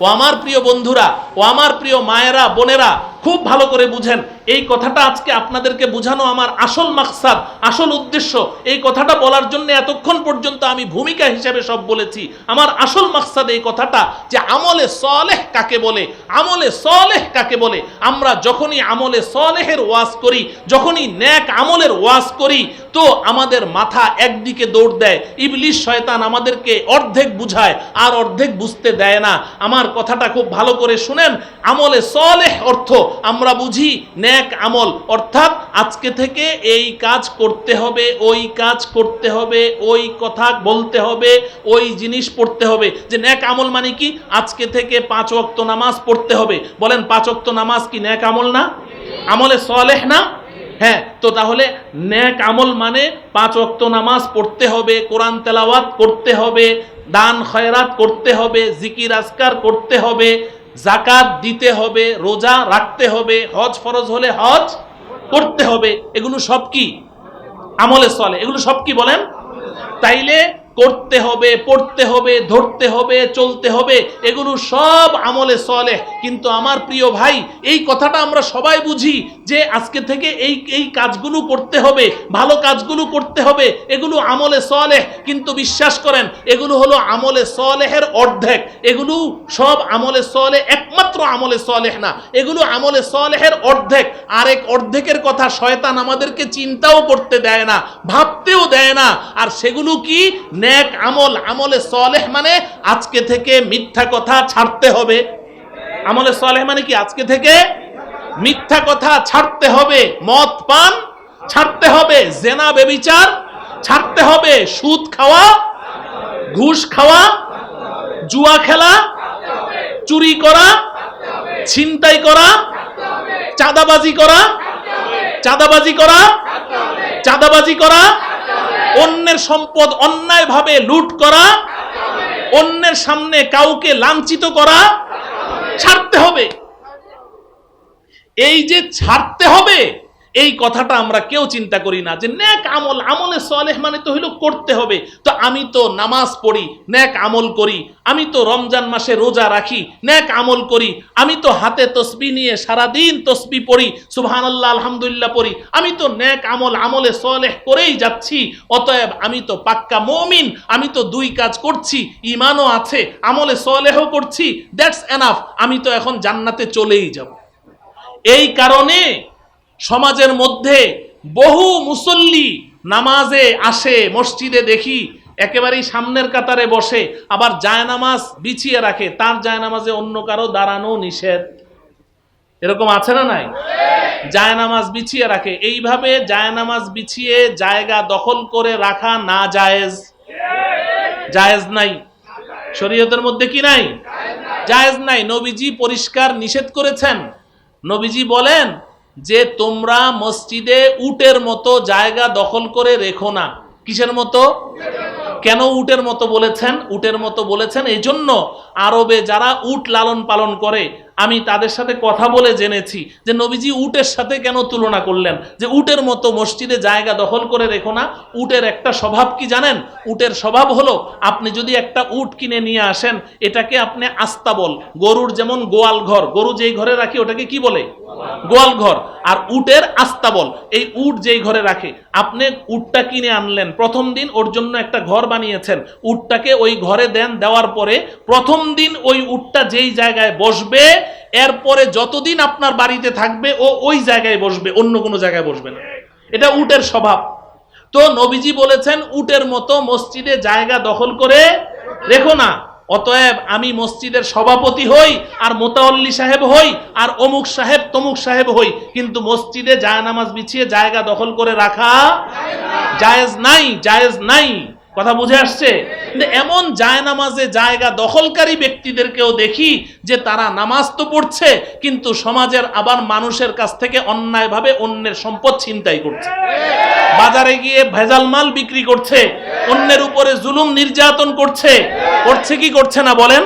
ও আমার প্রিয় বন্ধুরা ও আমার প্রিয় মায়েরা বোনেরা খুব ভালো করে বুঝেন। এই কথাটা আজকে আপনাদেরকে বোঝানো আমার আসল মাকসাদ, আসল উদ্দেশ্য। এই কথাটা বলার জন্য এতক্ষণ পর্যন্ত আমি ভূমিকা হিসেবে সব বলেছি। আমার আসল মাকসাদ এই কথাটা যে আমলে সলেহ কাকে বলে? আমলে সলেহ কাকে বলে? আমরা যখনই আমলে সলেহের ওয়াজ করি, যখনই ন্যাক আমলের ওয়াজ করি, তো আমাদের মাথা একদিকে দৌড় দেয়। ইবলিশ শয়তান আমাদেরকে অর্ধেক বুঝায়, আর অর্ধেক বুঝতে দেয় না। আমার কথাটা খুব ভালো করে শুনেন। আমলে সলেহ অর্থ আমরা বুঝি ন্যাক আমল। অর্থাৎ আজকে থেকে এই কাজ করতে হবে, ওই কাজ করতে হবে, ওই কথা বলতে হবে, ওই জিনিস পড়তে হবে। যে ন্যাক আমল মানে কি? আজকে থেকে পাঁচ ওয়াক্ত নামাজ পড়তে হবে। বলেন, পাঁচ ওয়াক্ত নামাজ কি ন্যাক আমল না? আমলে সলেহ না? হ্যাঁ তো তাহলে ন্যাক আমল মানে পাঁচ ওয়াক্ত নামাজ পড়তে হবে, কোরআন তেলাওয়াত করতে হবে, দান খয়রাত করতে হবে, জিকির আজকার করতে হবে জাকাত দিতে হবে, রোজা রাখতে হবে, হজ ফরজ হলে হজ করতে হবে। এগুলো সব কি? আমলে চলে এগুলো সব কি বলেন? তাইলে করতে হবে, পড়তে হবে, ধরতে হবে, চলতে হবে, এগুলো সব আমলে চলে কিন্তু আমার প্রিয় ভাই, এই কথাটা আমরা সবাই বুঝি যে আজকে থেকে এই এই কাজগুলো করতে হবে, ভালো কাজগুলো করতে হবে, এগুলো আমলে সলেহ। কিন্তু বিশ্বাস করেন, এগুলো হলো আমলে সলেহের অর্ধেক। এগুলো সব আমলে সলে একমাত্র আমলে সলেহ না। এগুলো আমলে সলেহের অর্ধেক। আরেক অর্ধেকের কথা শয়তান আমাদেরকে চিন্তাও করতে দেয় না, ভাবতেও দেয় না। আর সেগুলো কি? ন্যাক আমল, আমলে সলেহ মানে আজকে থেকে মিথ্যা কথা ছাড়তে হবে। আমলে সলেহ মানে কি? আজকে থেকে মিথ্যা কথা ছাড়তে হবে, মদ পান ছাড়তে হবে, জেনা, বেবিচার ছাড়তে হবে, সুদ খাওয়া, ঘুষ খাওয়া, জুয়া খেলা, চুরি করা, ছিনতাই করা, চাঁদাবাজি করা চাঁদাবাজি করা চাঁদাবাজি করা অন্যের সম্পদ অন্যায়ভাবে লুট করা, অন্যের সামনে কাউকে লাঞ্ছিত করা, ছাড়তে হবে। এই যে ছাড়তে হবে এই কথাটা আমরা কেউ চিন্তা করি না যে ন্যাক আমল, আমলে সলেহ মানে তো হইল করতে হবে। তো আমি তো নামাজ পড়ি, ন্যাক আমল করি, আমি তো রমজান মাসে রোজা রাখি, ন্যাক আমল করি, আমি তো হাতে তসবি নিয়ে সারাদিন তসবি পড়ি সুবহান আল্লাহ আলহামদুলিল্লাহ পড়ি, আমি তো ন্যাক আমল, আমলে সলেহ করেই যাচ্ছি, অতএব আমি তো পাক্কা মমিন, আমি তো দুই কাজ করছি ইমানও আছে, আমলে সলেহও করছি, দ্যাটস এনাফ, আমি তো এখন জান্নাতে চলেই যাব। এই কারণে সমাজের মধ্যে বহু মুসল্লি নামাজে আসে, মসজিদে দেখি, একেবারেই সামনের কাতারে বসে, আবার জায়নামাজ বিছিয়ে রাখে, তার জায়নামাজে অন্য কারও দাঁড়ানো নিষেধ। এরকম আছে না নাই? জায়নামাজ বিছিয়ে রাখে। এইভাবে জায়নামাজ বিছিয়ে জায়গা দখল করে রাখা না জায়েজ। জায়েজ নাই। শরীয়তের মধ্যে কি নাই? জায়েজ নাই। নবীজি পরিষ্কার নিষেধ করেছেন। নবীজি বলেন যে তোমরা মসজিদে উটের মতো জায়গা দখল করে রেখো না। কিসের মতো? কেন উটের মতো বলেছেন? উটের মতো বলেছেন। এই জন্য আরবে যারা উট লালন পালন করে আমি তাদের সাথে কথা বলে জেনেছি যে নবীজি উটের সাথে কেন তুলনা করলেন? যে উটের মতো মসজিদে জায়গা দখল করে রেখো না। উটের একটা স্বভাব কি জানেন? উটের স্বভাব হলো আপনি যদি একটা উট কিনে নিয়ে আসেন, এটাকে আপনি আস্তাবল গরুর যেমন গোয়াল ঘর, গরু যেই ঘরে রাখি ওটাকে কি বলে? গোয়াল ঘর। আর উটের আস্তাবল এই উট যেই ঘরে রাখে। আপনি উটটা কিনে আনলেন, প্রথম দিন ওর জন্য একটা ঘর বানিয়েছেন। উটটাকে ওই ঘরে দেন, দেওয়ার পরে প্রথম দিন ওই উটটা যেই জায়গায় বসবে এরপরে যতদিন আপনার বাড়িতে থাকবে, ও ওই জায়গায় বসবে, অন্য কোনো জায়গায় বসবে না। এটা উটের স্বভাব। তো নবীজি বলেছেন, উটের মতো মসজিদে জায়গা দখল করে রেখো না। অতএব আমি মসজিদের সভাপতি হই, আর মোতাল্লি সাহেব হই, আর অমুক সাহেব, তমুক সাহেব হই। কিন্তু মসজিদে জায়নামাজ বিছিয়ে জায়গা দখল করে রাখা জায়েজ নাই জায়েজ নাই। কথা বুঝে আসছে? এমন এমন জায়নামাজে জায়গা দখলকারী ব্যক্তিদেরকেও দেখি যে তারা নামাজ তো পড়ছে, কিন্তু সমাজের আবার মানুষের কাছ থেকে অন্যায়ভাবে অন্যের সম্পদ ছিনতাই করছে। বাজারে গিয়ে ভেজাল মাল বিক্রি করছে, অন্যের উপরে জুলুম নির্যাতন করছে করছে কি করছে না বলেন?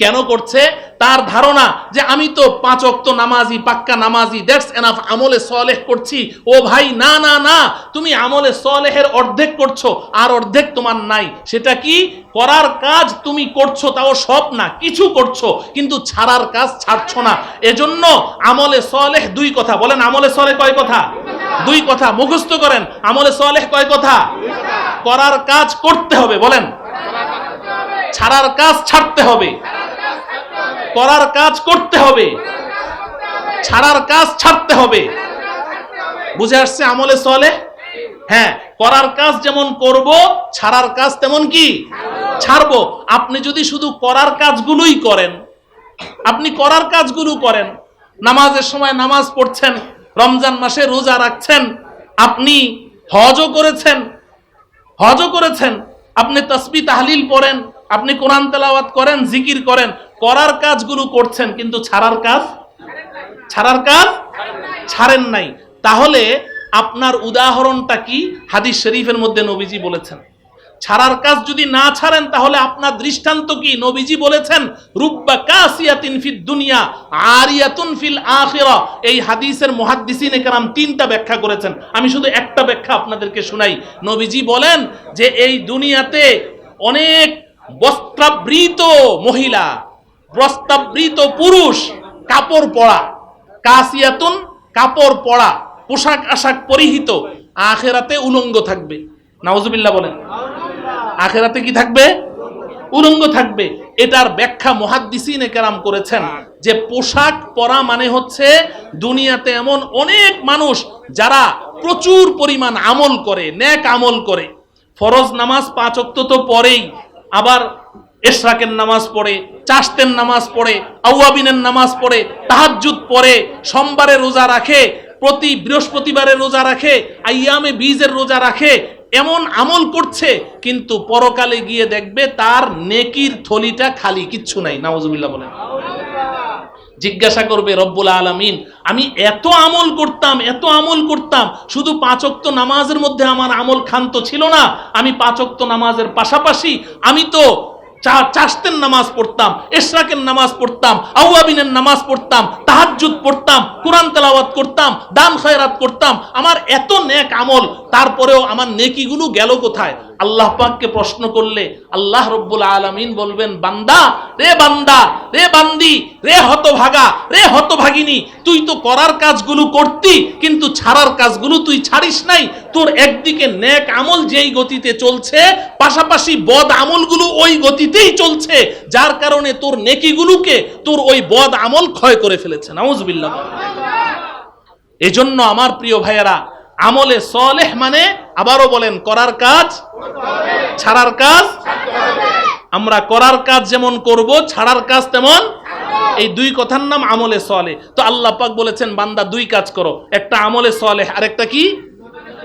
কেন করছে? তার ধারণা যে আমি তো পাঁচ অক্ত নামাজি, পাক্কা নামাজি দ্যাটস এনাফ আমলে সলেহ করছি। ও ভাই, না না না, তুমি আমলে সলেহের অর্ধেক করছ, আর অর্ধেক তোমার নাই। সেটা কি? করার কাজ তুমি করছ, তাও সব না, কিছু করছ, কিন্তু ছাড়ার কাজ ছাড়ছো না। এজন্য আমলে সলেহ দুই কথা, বলেন আমলে সলেহ কয় কথা? দুই কথা, মুখস্থ করেন, আমলে সলেহ কয় কথা? করার কাজ করতে হবে, বলেন। ছাড়ার কাজ ছাড়তে হবে। করার কাজ করতে হবে। ছাড়ার কাজ ছাড়তে হবে। বুঝে আসছে আমলে চলে হ্যাঁ করার কাজ যেমন করব, ছাড়ার কাজ তেমন কি? ছাড়বো। আপনি যদি শুধু করার কাজগুলোই করেন, আপনি করার কাজগুলো করেন, নামাজের সময় নামাজ পড়ছেন, রমজান মাসে রোজা রাখছেন, আপনি হজও করেছেন হজও করেছেন, আপনি তসবি তাহলিল পড়েন, আপনি কোরআন তেলাওয়াত করেন, জিকির করেন করার কাজগুলো করছেন, কিন্তু ছাড়ার কাজ? ছাড়ার কাজ? ছাড়েন নাই। তাহলে আপনার উদাহরণটা কি? হাদিস শরীফের মধ্যে নবীজি বলেছেন। ছাড়ার কাজ যদি না ছাড়েন, তাহলে আপনার দৃষ্টান্ত কি? নবীজি বলেছেন, রুব্বা কাসিয়াতিন ফিদ দুনিয়া, আরিয়াতুন ফিল আখিরা। এই হাদিসের মুহাদ্দিসিনে কেরাম তিনটা ব্যাখ্যা করেছেন। আমি শুধু একটা ব্যাখ্যা আপনাদেরকে শুনাই। নবীজি বলেন যে, এই দুনিয়াতে অনেক বস্ত্রাবৃত মহিলা বস্ত্রাবৃত পুরুষ, কাপড় পরা। কাসিয়াতুন কাপড় পরা, পোশাক আশাক পরিহিত। আখেরাতে উলঙ্গ থাকবে। নাউজুবিল্লাহ বলেন। আখেরাতে কি থাকবে? উলঙ্গ থাকবে। এটার ব্যাখ্যা মহাদ্দিসিনে কেরাম করেছেন যে পোশাক পরা মানে হচ্ছে দুনিয়াতে এমন অনেক মানুষ যারা প্রচুর পরিমাণ আমল করে ন্যাক আমল করে। ফরজ নামাজ পাঁচ অক্ত তো পরেই। আবার এশরাকের নামাজ পড়ে, চাষতের নামাজ পড়ে, আউয়াবিনের নামাজ পড়ে, তাহাজ্জুদ পড়ে, সোমবারে রোজা রাখে, প্রতি বৃহস্পতিবারে রোজা রাখে, আইয়ামে বীজের রোজা রাখে, এমন আমল করছে, কিন্তু পরকালে গিয়ে দেখবে তার নেকির থলিটা খালি, কিচ্ছু নাই, নাওজুবিল্লাহ বলেন। জিজ্ঞাসা করবে রব্বুল আলামিন, আমি এত আমল করতাম, এত আমল করতাম, শুধু পাঁচক্ত নামাজের মধ্যে আমার আমল ক্ষান্ত ছিল না, আমি পাঁচক্ত নামাজের পাশাপাশি, আমি তো চা- চাষতের নামাজ পড়তাম, এশরাকের নামাজ পড়তাম, আউয়াবিনের নামাজ পড়তাম, তাহাজ্জুদ পড়তাম, কোরআন তেলাওয়াত করতাম, দান খয়রাত করতাম। আমার এত নেক আমল, তারপরেও আমার নেকিগুলো গেল কোথায়? আল্লাহ পাককে প্রশ্ন করলে, আল্লাহ রব্বুল আলামিন বলবেন, বান্দা, রে বান্দা, রে বান্দি, রে হতভাগা, রে হতভাগিনী, তুই তো করার কাজগুলো করতি, কিন্তু ছাড়ার কাজগুলো তুই ছাড়িস নাই। তোর একদিকে নেক আমল যেই গতিতে চলছে, পাশাপাশি বদ আমলগুলো ওই গতিতেই চলছে, যার কারণে তোর নেকিগুলোকে তোর ওই বদ আমল ক্ষয় করে ফেলেছে। নাউজুবিল্লাহ। এজন্য আমার প্রিয় ভাইয়েরা, আমলে সলেহ মানে আবারও বলেন, করার কাজ ছাড়ার কাজ আমরা করার কাজ যেমন করব, ছাড়ার কাজ তেমন এই দুই কথার নাম আমলে সলে তো আল্লাহ পাক বলেছেন, বান্দা দুই কাজ করো, একটা আমলে সলেহ, আরেকটা কি?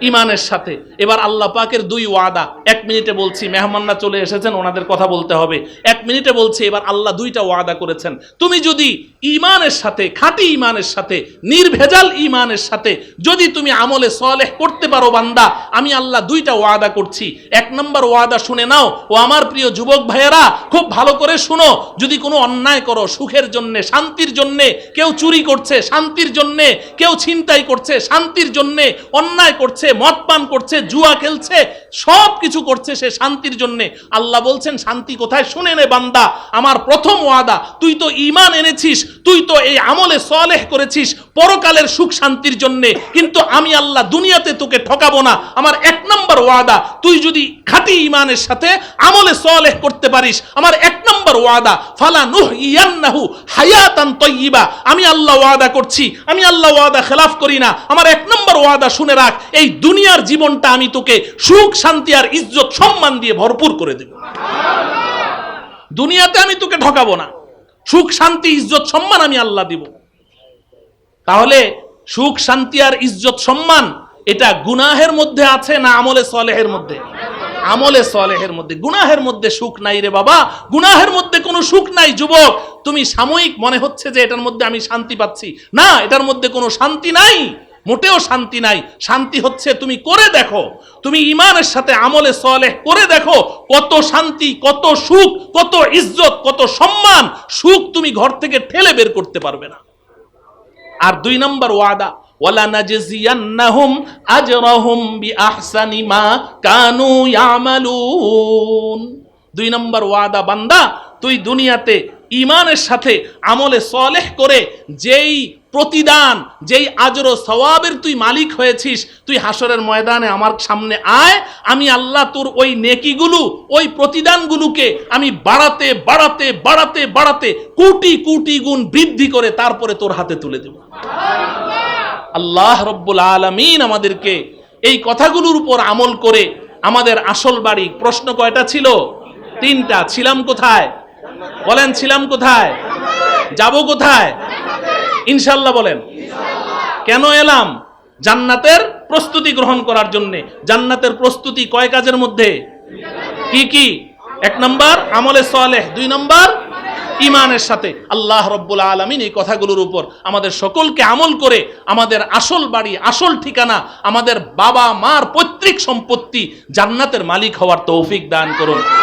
ইমানের সাথে। এবার আল্লাহ পাকের দুই ওয়াদা। এক মিনিটে বলছি, মেহমানরা চলে এসেছেন, ওনাদের কথা বলতে হবে। এক মিনিটে বলছি, এবার আল্লাহ দুইটা ওয়াদা করেছেন। তুমি যদি ইমানের সাথে, খাঁটি ইমানের সাথে, নির্ভেজাল ইমানের সাথে, যদি তুমি আমলে সলেহ করতে পারো বান্দা, আমি আল্লাহ দুইটা ওয়াদা করছি। এক নম্বর ওয়াদা শুনে নাও, ও আমার প্রিয় যুবক ভাইয়েরা, খুব ভালো করে শুনো। যদি কোনো অন্যায় করো সুখের জন্যে, শান্তির জন্যে, কেউ চুরি করছে শান্তির জন্যে, কেউ ছিনতাই করছে শান্তির জন্যে, অন্যায় করছে মদ পান করছে জুয়া খেলছে সব কিছু করছে সে শান্তির জন্যে। আল্লাহ বলছেন, শান্তি কোথায়? শুনে নে বান্দা, আমার প্রথম ওয়াদা, তুই তো ইমান এনেছিস, তুই তো এই আমলে সলেহ করেছিস, পরকালের সুখ শান্তির জন্যে। কিন্তু আমি আল্লাহ দুনিয়াতে তোকে ঠকাবো না। আমার এক নম্বর ওয়াদা, তুই যদি খাঁটি ইমানের সাথে আমলে সলেহ করতে পারিস, আমার এক নম্বর ওয়াদা, ফালা নুহ ইয়ান্নাহু হায়াতান তয়্যিবা আমি আল্লাহ ওয়াদা করছি, আমি আল্লাহ ওয়াদা খেলাফ করি না। আমার এক নম্বর ওয়াদা শুনে রাখ, এই দুনিয়ার জীবনটা আমি তোকে সুখ শান্তি আর ইজ্জত সম্মান দিয়ে ভরপুর করে দেব। দুনিয়াতে আমি তোকে ঠকাবো না। সুখ, শান্তি, ইজ্জত, সম্মান আমি আল্লাহ দিব। তাহলে সুখ, শান্তি আর ইজ্জত, সম্মান এটা গুনাহের মধ্যে আছে না আমলে সলেহের মধ্যে? আমলে সলেহের মধ্যে। গুনাহের মধ্যে সুখ নাই রে বাবা। গুনাহের মধ্যে কোনো সুখ নাই, যুবক। তুমি সাময়িক মনে হচ্ছে যে এটার মধ্যে আমি শান্তি পাচ্ছি। না, এটার মধ্যে কোনো শান্তি নাই। মোটেও শান্তি নাই। শান্তি হচ্ছে তুমি করে দেখো। তুমি ইমানের সাথে আমলে সলেহ করে দেখো কত শান্তি, কত সুখ, কত ইজ্জত, কত সম্মান। সুখ তুমি ঘর থেকে ঠেলে বের করতে পারবে না। আর দুই নম্বর ওয়াদা মা দুই নম্বর ওয়াদা, বান্দা, তুই দুনিয়াতে ইমানের সাথে আমলে সলেহ করে যেই প্রতিদান, যেই আজর সওয়াবের তুই মালিক হয়েছিস, তুই হাসরের ময়দানে আমার সামনে আয়, আমি আল্লাহ তোর ওই নেকিগুলো, ওই প্রতিদানগুলোকে আমি বাড়াতে বাড়াতে বাড়াতে বাড়াতে কোটি কোটি গুণ বৃদ্ধি করে তারপরে তোর হাতে তুলে দেব। আল্লাহ রব্বুল আলমিন আমাদেরকে এই কথাগুলোর উপর আমল করে আমাদের আসল বাড়ি, প্রশ্ন কয়টা ছিল? তিনটা। ছিলাম কোথায়? বলেন, ছিলাম কোথায়? যাব কোথায়? ইনশাল্লাহ বলেন। কেন এলাম? জান্নাতের প্রস্তুতি গ্রহণ করার জন্যে। জান্নাতের প্রস্তুতি কয় কাজের মধ্যে? কি কি? এক নম্বর, আমলে সালেহ। দুই নম্বর ইমানের সাথে। আল্লাহ রব্বুল আলমিন এই কথাগুলোর উপর আমাদের সকলকে আমল করে আমাদের আসল বাড়ি, আসল ঠিকানা, আমাদের বাবা মার পৈতৃক সম্পত্তি জান্নাতের মালিক হওয়ার তৌফিক দান করুন।